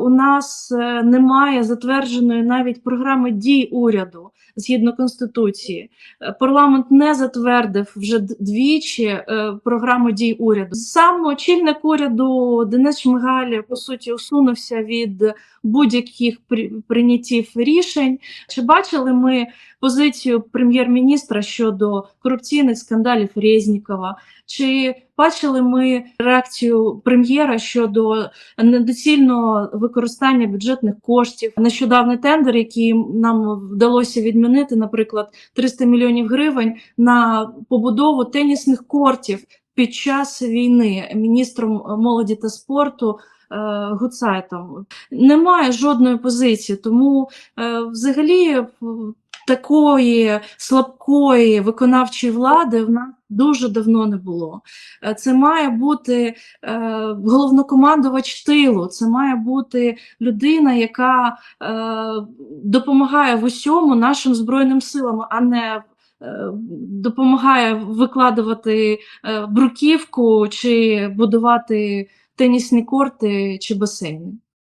У нас е, немає затвердженої навіть програми дій уряду згідно конституції. Е, Парламент не затвердив вже двічі е, програму дій уряду. Сам очільник уряду Денис Шмигаль по суті усунувся від будь-яких при- прийняттів рішень. Чи бачили ми позицію прем'єр-міністра щодо корупційних скандалів Резнікова? Чи бачили ми реакцію прем'єра щодо недоцільного використання бюджетних коштів? Нещодавний тендер, який нам вдалося відмінити, наприклад, 300 мільйонів гривень на побудову тенісних кортів під час війни міністром молоді та спорту. е, Гуцайтом немає жодної позиції, тому е, взагалі такої слабкої виконавчої влади в нас дуже давно не було. Е, Це має бути е, головнокомандувач тилу, це має бути людина, яка е, допомагає в усьому нашим збройним силам, а не е, допомагає викладувати е, бруківку чи будувати тенісні корти чи басейни.